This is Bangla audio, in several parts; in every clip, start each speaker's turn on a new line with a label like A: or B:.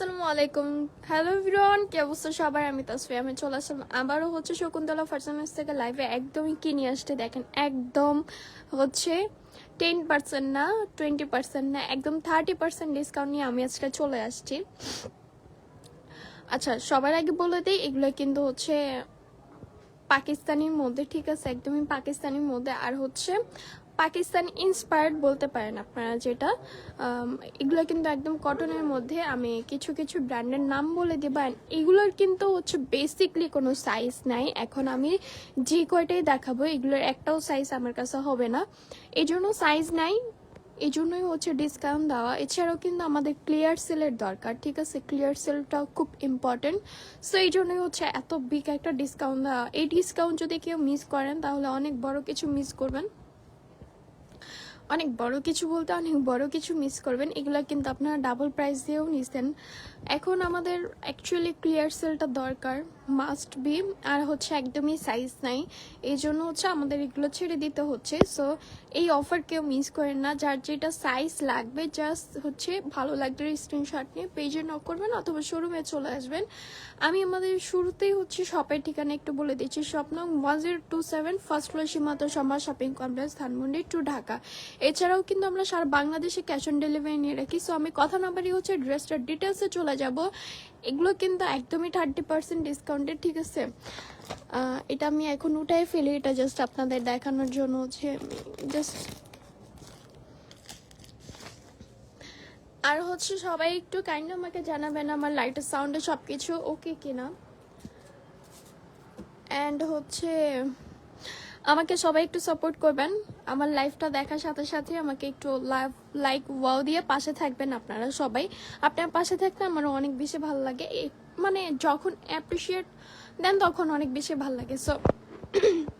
A: আসসালামু আলাইকুম। হ্যালো এভরিওয়ান কি অবস্থা সবার? আমি তাসফি আমি চলে আসলাম। আবারও হচ্ছে শকুন্তলা ফার্সেন্স থেকে লাইভে একদমই কি নিয়ে আসতে দেখেন, একদম হচ্ছে টেন পার্সেন্ট না টোয়েন্টি পার্সেন্ট না, একদম থার্টি পার্সেন্ট ডিসকাউন্ট নিয়ে আমি আজকে চলে আসছি। আচ্ছা সবার আগে বলে দিই, এগুলো কিন্তু হচ্ছে পাকিস্তানির মধ্যে, ঠিক আছে, একদমই পাকিস্তানির মধ্যে। আর হচ্ছে পাকিস্তান ইন্সপায়ার্ড বলতে পারেন আপনারা যেটা। এগুলো কিন্তু একদম কটনের মধ্যে আমি কিছু কিছু ব্র্যান্ডের নাম বলে দেব এগুলোর কিন্তু হচ্ছে বেসিকলি কোনো সাইজ নাই। এখন আমি যে কয়টাই দেখাবো, এগুলোর একটাও সাইজ আমার কাছে হবে না। এই জন্য সাইজ নাই, এই জন্যই হচ্ছে ডিসকাউন্ট দেওয়া। এছাড়াও কিন্তু আমাদের ক্লিয়ার সেলের দরকার, ঠিক আছে? ক্লিয়ার সেলটা খুব ইম্পর্টেন্ট সো এই জন্যই হচ্ছে এত বিগ একটা ডিসকাউন্ট দেওয়া। এই ডিসকাউন্ট যদি কেউ মিস করেন, তাহলে অনেক বড় কিছু মিস করবেন। অনেক বড় কিছু বলতে অনেক বড় কিছু মিস করবেন। এগুলো কিন্তু আপনারা ডাবল প্রাইস দিয়েও নিছেন। এখন আমাদের অ্যাকচুয়ালি ক্লিয়ার সেলটা দরকার মাস্ট বি আর হচ্ছে একদমই সাইজ নাই। এই জন্য হচ্ছে আমাদের এগুলো ছেড়ে দিতে হচ্ছে। সো এই অফার কেউ মিস করেন না। যার যেটা সাইজ লাগবে জাস্ট হচ্ছে ভালো লাগলে স্ক্রিনশট নিয়ে পেজে নক করবেন অথবা শোরুমে চলে আসবেন। আমি আমাদের শুরুতেই হচ্ছে শপের ঠিকানা একটু বলে দিচ্ছি। স্বপ্ন one zero two seven first floor Simanta Samaj shopping complex Dhanmondi two Dhaka. এছাড়াও কিন্তু আমরা সারা বাংলাদেশে ক্যাশ অন ডেলিভারি নিয়ে রাখি। সো আমি কথা নাম্বারই হচ্ছে ড্রেসটার ডিটেলসে চলে যাব। এগুলো কিন্তু একদমই থার্টি পার্সেন্ট ডিসকাউন্টেড ঠিক আছে? এটা আমি এখন উঠাই ফেলি, এটা জাস্ট আপনাদের দেখানোর জন্য হচ্ছে জাস্ট আর হচ্ছে সবাই একটু কাইন্ড আমাকে জানাবেন আমার লাইটের সাউন্ডে সব কিছু ওকে কিনা? অ্যান্ড হচ্ছে আমাকে সবাই একটু সাপোর্ট করবেন। আমার লাইফটা দেখার সাথে সাথে আমাকে একটু লাইভ লাইক ওয়াও দিয়ে পাশে থাকবেন আপনারা সবাই। আপনার পাশে থাকতে আমার অনেক বেশি ভালো লাগে। মানে যখন অ্যাপ্রিসিয়েট দেন তখন অনেক বেশি ভালো লাগে। সো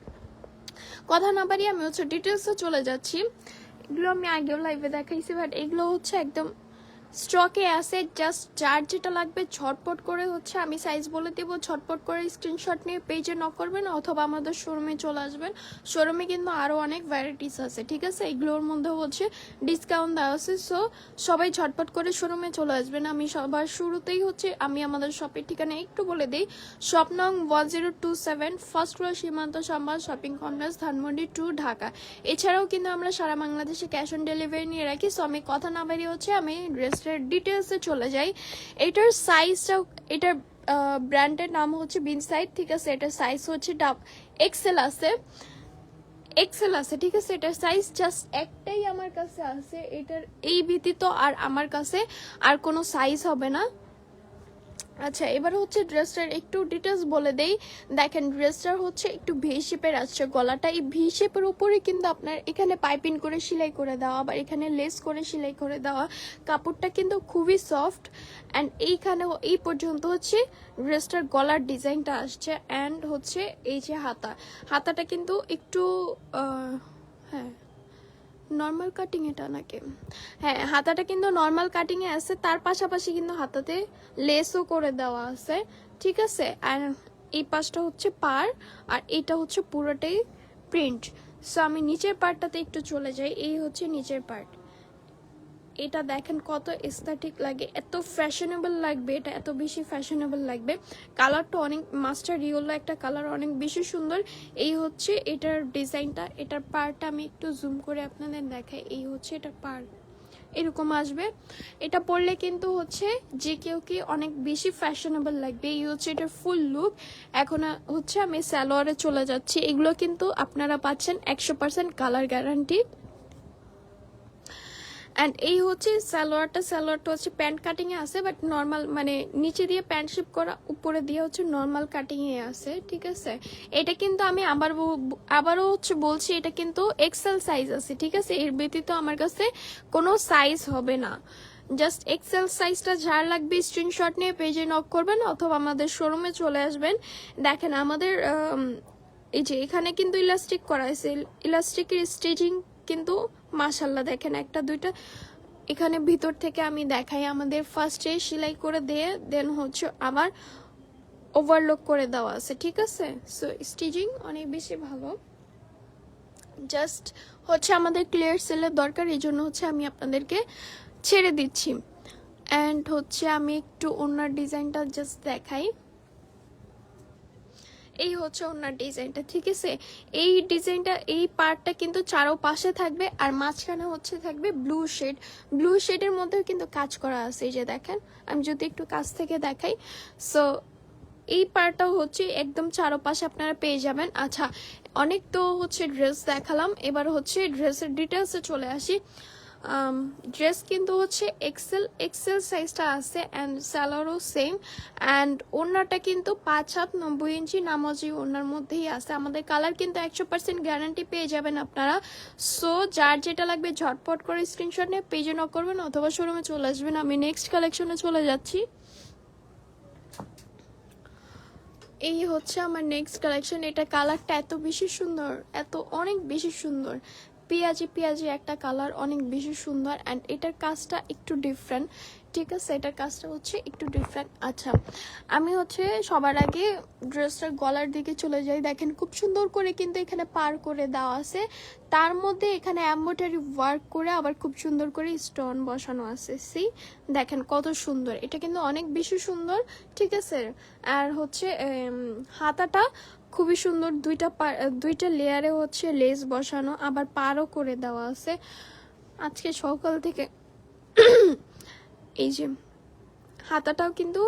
A: কথা না পারি আমি হচ্ছে ডিটেলসে চলে যাচ্ছি। এগুলো আমি আগেও লাইভে দেখাইছি বাট এগুলো হচ্ছে একদম স্টকে আছে জাস্ট যার যেটা লাগবে ঝটপট করে হচ্ছে আমি সাইজ বলে দেবো ঝটপট করে স্ক্রিনশট নিয়ে পেজে নক করবেন অথবা আমাদের শোরুমে চলে আসবেন। শোরুমে কিন্তু আরও অনেক ভ্যারাইটিস আছে, ঠিক আছে? এগুলোর মধ্যে হচ্ছে ডিসকাউন্ট দেওয়া আছে সো সবাই ঝটপট করে শোরুমে চলে আসবেন। আমি সবার শুরুতেই হচ্ছে আমি আমাদের শপের ঠিকানা একটু বলে দিই। শপ নং one zero two seven first floor Simanta Sambad shopping complex Dhanmondi two Dhaka. এছাড়াও কিন্তু আমরা সারা বাংলাদেশে ক্যাশ অন ডেলিভারি নিয়ে রাখি সো আমি কথা না বেরিয়ে হচ্ছে আমি ড্রেসটার ডিটেলসে চলে যাই। এটার সাইজটা এটার ব্র্যান্ডের নাম হচ্ছে বিন সাইড ঠিক আছে? এটার সাইজ হচ্ছে ডাব এক্সেল আছে। এক্সেল আছে, ঠিক আছে? এটার সাইজ জাস্ট একটাই আমার কাছে আছে। এটার এই ভীতি তো আর আমার কাছে আর কোনো সাইজ হবে না। আচ্ছা এবার হচ্ছে ড্রেসটার একটু ডিটেলস বলে দেই। দেখেন, ড্রেসটার হচ্ছে একটু ভি শেপের আসছে গলাটা। এই ভি শেপের উপরে কিন্তু আপনার এখানে পাইপিং করে সেলাই করে দেওয়া আবার এখানে লেস করে সেলাই করে দেওয়া কাপড়টা কিন্তু খুবই সফট অ্যান্ড এইখানেও এই পর্যন্ত হচ্ছে ড্রেসটার গলার ডিজাইনটা আসছে অ্যান্ড হচ্ছে এই যে হাতা। হাতাটা কিন্তু একটু হ্যাঁ। নর্মাল কাটিং এটা নাকি? হ্যাঁ হাতাটা কিন্তু নর্মাল কাটিং এ আছে, তার পাশাপাশি কিন্তু হাতাতে লেসও করে দেওয়া আছে, ঠিক আছে? আর এই পাশটা হচ্ছে পার, আর এটা হচ্ছে পুরোটাই প্রিন্ট সো আমি নিচের পার্টটাতে একটু চলে যাই, এই হচ্ছে নিচের পার্ট এটা দেখেন কত এস্থেটিক লাগে, এত ফ্যাশনেবল লাগবে, এটা এত বেশি ফ্যাশনেবল লাগবে। কালারটা অনেক মাস্টার ইয়েলো একটা কালার অনেক বেশি সুন্দর। এই হচ্ছে এটার ডিজাইনটা এটার পার্টটা আমি একটু জুম করে আপনাদের দেখাই। এই হচ্ছে এটার পার্ট এরকম আসবে। এটা পরলে কিন্তু হচ্ছে যে কেউ কি অনেক বেশি ফ্যাশনেবল লাগবে। এই হচ্ছে এটার ফুল লুক এখন হচ্ছে আমি স্যালোয়ারে চলে যাচ্ছি। এগুলো কিন্তু আপনারা পাচ্ছেন একশো পার্সেন্ট কালার গ্যারান্টি অ্যান্ড এই হচ্ছে সালোয়ারটা সালোয়ারটা হচ্ছে প্যান্ট কাটিংয়ে আছে বাট নর্মাল মানে নিচে দিয়ে প্যান্ট শিপ করা, উপরে দিয়ে হচ্ছে নর্মাল কাটিংয়ে আছে, ঠিক আছে? এটা কিন্তু আমি আবার আবারও হচ্ছে বলছি, এটা কিন্তু এক্সেল সাইজ আছে, ঠিক আছে? এর ব্যতীত আমার কাছে কোনো সাইজ হবে না। জাস্ট এক্সেল সাইজটা যার লাগবে স্ক্রিনশট নিয়ে পেজে নক করবেন, অথবা আমাদের শোরুমে চলে আসবেন। দেখেন, আমাদের এই যে এখানে কিন্তু ইলাস্টিক করা হয়েছে। ইলাস্টিকের স্টিচিং কিন্তু মাশাল্লাহ দেখেন একটা, দুইটা, এখানে ভিতর থেকে আমি দেখাই আমাদের ফার্স্টে সেলাই করে দিয়ে দেন হচ্ছে আবার ওভারলোক করে দেওয়া আছে, ঠিক আছে? সো স্টিচিং অনেক বেশি ভালো। জাস্ট হচ্ছে আমাদের ক্লিয়ার সেলের দরকার, এই জন্য হচ্ছে আমি আপনাদেরকে ছেড়ে দিচ্ছি। অ্যান্ড হচ্ছে আমি একটু অন্য ডিজাইনটা জাস্ট দেখাই। এই হচ্ছে ওনার ডিজাইনটা, ঠিক আছে? এই ডিজাইনটা, এই পার্টটা কিন্তু চারো পাশে থাকবে আর মাঝখানে হচ্ছে থাকবে ব্লু শেড ব্লু শেডের মধ্যেও কিন্তু কাজ করা আছে, এই যে দেখেন। আমি যদি একটু কাছ থেকে দেখাই। সো এই পার্টটাও হচ্ছে একদম চারোপাশে আপনারা পেয়ে যাবেন। আচ্ছা অনেক তো হচ্ছে ড্রেস দেখালাম। এবার হচ্ছে ড্রেসের ডিটেলসে চলে আসি। ড্রেস কিন্তু হচ্ছে এক্সেল এক্সেল সাইজটা আছে অ্যান্ড স্যালারও সেম অ্যান্ড ওনারটা কিন্তু পাঁচ হাত নব্বই ইঞ্চি নামাজি ওনার মধ্যেই আছে। আমাদের কালার কিন্তু একশো পার্সেন্ট গ্যারান্টি পেয়ে যাবেন আপনারা। সো যার যেটা লাগবে ঝটপট করে স্ক্রিনশট নিয়ে পেজে ন করবেন অথবা শোরুমে চলে আসবেন। আমি নেক্সট কালেকশনে চলে যাচ্ছি। এই হচ্ছে আমার নেক্সট কালেকশন এটা কালারটা এত বেশি সুন্দর, এত অনেক বেশি সুন্দর। পেঁয়াজি পেঁয়াজি একটা কালার অনেক বেশি সুন্দর অ্যান্ড এটার কাজটা একটু ডিফারেন্ট ঠিক আছে? এটার কাজটা হচ্ছে একটু ডিফারেন্ট আচ্ছা আমি হচ্ছে সবার আগে ড্রেসটার গলার দিকে চলে যাই। দেখেন, খুব সুন্দর করে কিন্তু এখানে পার করে দেওয়া আছে। তার মধ্যে এখানে অ্যাম্বোটারি ওয়ার্ক করে আবার খুব সুন্দর করে স্টোন বসানো আছে। সি দেখেন, কত সুন্দর। এটা কিন্তু অনেক বেশি সুন্দর। ঠিক আছে? আর হচ্ছে হাতাটা খুবই সুন্দর দুইটা দুইটা লেয়ারে হচ্ছে লেস বসানো, আবার পারও করে দেওয়া আছে। আজকে সকাল থেকে এই যে হাতাটাও কিন্তু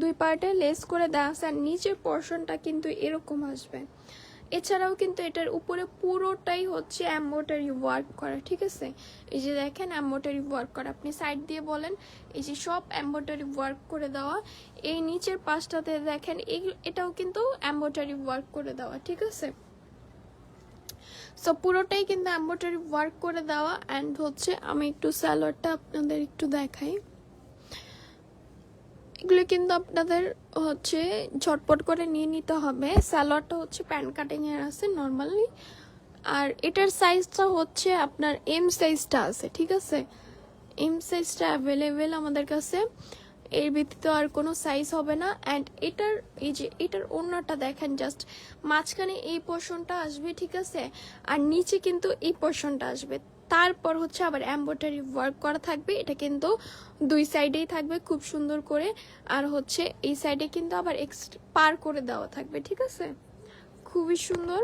A: দুই পার্টে লেস করে দেওয়া আছে, আর নিচের পোর্শনটা কিন্তু এরকম আসবে। এছাড়াও কিন্তু এটার উপরে পুরোটাই হচ্ছে অ্যাম্বোটারি ওয়ার্ক করা, ঠিক আছে? এই যে দেখেন অ্যাম্বোটারি ওয়ার্ক করা, আপনি সাইড দিয়ে বলেন, এই যে সব অ্যাম্বোটারি ওয়ার্ক করে দেওয়া, এই নিচের পাশটাতে দেখেন এটাও কিন্তু অ্যাম্বোটারি ওয়ার্ক করে দেওয়া, ঠিক আছে? সো পুরোটাই কিন্তু অ্যাম্বোটারি ওয়ার্ক করে দেওয়া অ্যান্ড হচ্ছে আমি একটু স্যালোয়ারটা আপনাদের একটু দেখাই। এগুলো কিন্তু আপনাদের হচ্ছে ঝটপট করে নিয়ে নিতে হবে। স্যালোয়ারটা হচ্ছে প্যান্ট কাটিং এর আছে নর্মালি। আর এটার সাইজটা হচ্ছে আপনার এম সাইজটা আছে, ঠিক আছে? এম সাইজটা অ্যাভেলেবেল আমাদের কাছে। এর ব্যতীত আর কোনো সাইজ হবে না। অ্যান্ড এটার, এই যে এটার অন্যটা দেখেন জাস্ট মাঝখানে এই পোর্শনটা আসবে, ঠিক আছে? আর নিচে কিন্তু এই পোর্শনটা আসবে। তারপর হচ্ছে আবার এম্ব্রয়ডারি ওয়ার্ক করা থাকবে। এটা কিন্তু দুই সাইডেই থাকবে খুব সুন্দর করে। আর হচ্ছে এই সাইডে কিন্তু আবার এক্সট্রা পার করে দেওয়া থাকবে, ঠিক আছে? খুবই সুন্দর।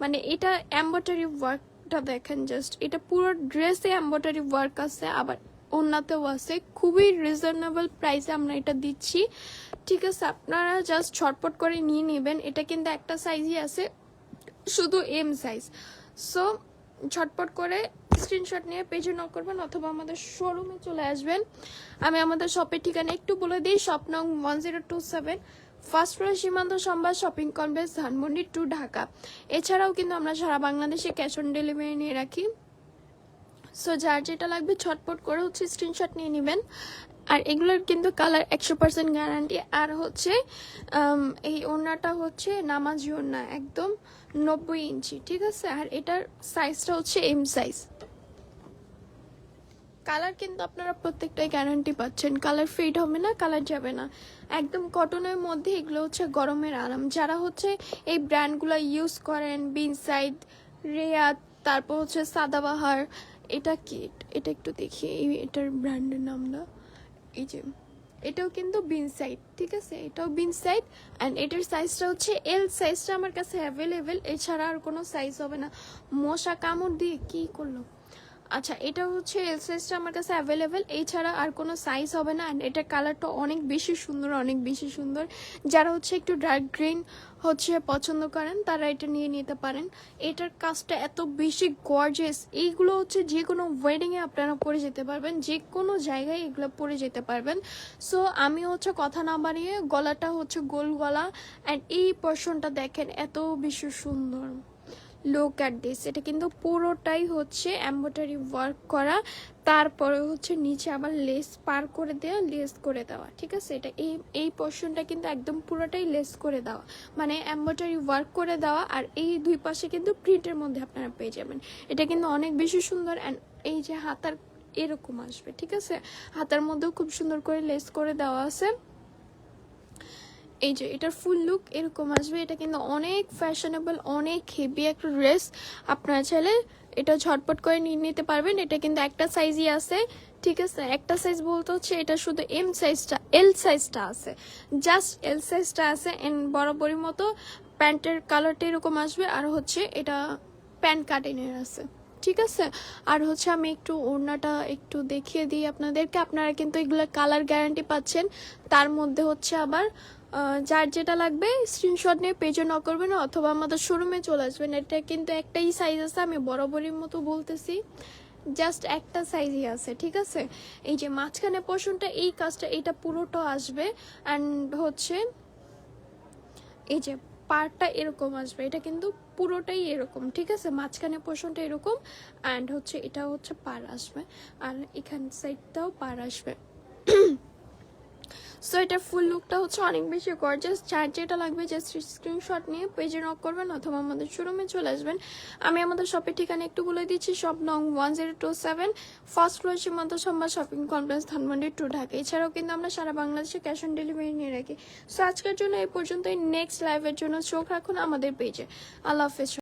A: মানে এটা এম্ব্রয়ডারি ওয়ার্কটা দেখেন জাস্ট এটা পুরো ড্রেসে এম্ব্রয়ডারি ওয়ার্ক আছে, আবার অন্যতেও আছে। খুবই রিজনেবল প্রাইসে আমরা এটা দিচ্ছি। ঠিক আছে, আপনারা জাস্ট ছটপট করে নিয়ে নেবেন। এটা কিন্তু একটা সাইজই আছে, শুধু এম সাইজ সো ঝটপট করে স্ক্রিনশট নিয়ে পেজে নক করবেন অথবা আমাদের শোরুমে চলে আসবেন। আমি আমাদের শপের ঠিকানা একটু বলে দিই শপ নং one zero two seven first floor Simanta Sambad shopping complex Dhanmondi two Dhaka. এছাড়াও কিন্তু আমরা সারা বাংলাদেশে ক্যাশ অন ডেলিভারি নিয়ে রাখি। সো যার যেটা লাগবে ছটপট করে হচ্ছে স্ক্রিনশট নিয়ে নেবেন। আর এগুলোর কিন্তু কালার একশো পার্সেন্ট গ্যারান্টি আর হচ্ছে এই ওড়নাটা হচ্ছে নামাজি ওড়না, একদম নব্বই ইঞ্চি, ঠিক আছে? আর এটার সাইজটা হচ্ছে এম সাইজ কালার কিন্তু আপনারা প্রত্যেকটাই গ্যারান্টি পাচ্ছেন। কালার ফেড হবে না কালার যাবে না। একদম কটনের মধ্যে এগুলো হচ্ছে গরমের আরাম। যারা হচ্ছে এই ব্র্যান্ডগুলো ইউজ করেন বিনসাইড রেয়াত তারপর হচ্ছে সাদাবাহার এটা কি? এটা একটু দেখি। এটার ব্র্যান্ডের নাম না। এই যে, এটাও কিন্তু বিন সাইড ঠিক আছে? এটাও বিন সাইড অ্যান্ড এটার সাইজটা হচ্ছে এল সাইজটা আমার কাছে অ্যাভেলেবেল এছাড়া আর কোনো সাইজ হবে না। মশা কামড় দিয়ে কি করল? আচ্ছা এটা হচ্ছে এল সাইজটা আমার কাছে অ্যাভেলেবেল এছাড়া আর কোনো সাইজ হবে না অ্যান্ড এটার কালারটা অনেক বেশি সুন্দর, অনেক বেশি সুন্দর। যারা হচ্ছে একটু ডার্ক গ্রিন হচ্ছে পছন্দ করেন, তারা এটা নিয়ে নিতে পারেন। এটার কাজটা এত বেশি গর্জেস এইগুলো হচ্ছে যে কোনো ওয়েডিংয়ে আপনারা পরে যেতে পারবেন, যে কোনো জায়গায় এগুলো পরে যেতে পারবেন। সো আমি হচ্ছে কথা না বাড়িয়ে গলাটা হচ্ছে গোল গলা অ্যান্ড এই পোর্শনটা দেখেন এত বেশি সুন্দর। লুক অ্যাট দিস এটা কিন্তু পুরোটাই হচ্ছে এম্ব্রয়ডারি ওয়ার্ক করা। তারপরে হচ্ছে নিচে আবার লেস পার করে দেওয়া লেস করে দেওয়া, ঠিক আছে? এটা এই এই পোর্শনটা কিন্তু একদম পুরোটাই লেস করে দেওয়া। মানে এম্ব্রয়ডারি ওয়ার্ক করে দেওয়া আর এই দুই পাশে কিন্তু প্রিন্টের মধ্যে আপনারা পেয়ে যাবেন। এটা কিন্তু অনেক বেশি সুন্দর অ্যান্ড এই যে হাতার এরকম আসবে, ঠিক আছে? হাতার মধ্যেও খুব সুন্দর করে লেস করে দেওয়া আছে। এই যে এটার ফুল লুক এরকম আসবে, এটা কিন্তু অনেক ফ্যাশনেবল অনেক হেভি একটা ড্রেস আপনারা চাইলে এটা ঝটপট করে নিয়ে নিতে পারবেন, এটা কিন্তু একটা সাইজই আছে, ঠিক আছে? একটা সাইজ বলতে হচ্ছে এটা শুধু এম সাইজটা এল সাইজটা আছে। জাস্ট এল সাইজটা আছে এন্ড বরাবরই মতো প্যান্টের কালারটা এরকম আসবে। আর হচ্ছে এটা প্যান্ট কাটিনের আছে, ঠিক আছে? আর হচ্ছে আমি একটু ওড়নাটা একটু দেখিয়ে দিই আপনাদেরকে। আপনারা কিন্তু এগুলো কালার গ্যারান্টি পাচ্ছেন। তার মধ্যে হচ্ছে আবার যার যেটা লাগবে স্ক্রিনশট নিয়ে পেজে ন করবেন অথবা আমাদের শোরুমে চলে আসবেন। এটা কিন্তু একটাই সাইজ আছে, আমি বরাবরের মতো বলতেছি। জাস্ট একটা সাইজই আছে, ঠিক আছে? এই যে মাঝখানে পোর্শনটা এই কাজটা এটা পুরোটা আসবে। অ্যান্ড হচ্ছে, এই যে পার্টটা এরকম আসবে। এটা কিন্তু পুরোটাই এরকম, ঠিক আছে? মাঝখানে পোর্শনটা এরকম। অ্যান্ড হচ্ছে, এটা হচ্ছে পার আসবে। আর এখান সাইডটাও পার আসবে। সো এটা ফুল লুকটা হচ্ছে অনেক বেশি গর্জাস চার যেটা লাগবে জাস্ট স্ক্রিনশট নিয়ে পেজে নক করবেন অথবা আমাদের শোরুমে চলে আসবেন। আমি আমাদের শপের ঠিকানা একটু বলে দিচ্ছি শপ নং one zero two seven first floor Simanta Sambhar shopping complex Dhanmondi two Dhaka. এছাড়াও কিন্তু আমরা সারা বাংলাদেশে ক্যাশ অন ডেলিভারি নিয়ে রাখি। সো আজকের জন্য এই পর্যন্তই। নেক্সট লাইভের জন্য চোখ রাখুন আমাদের পেজে আল্লাহ হাফেজ।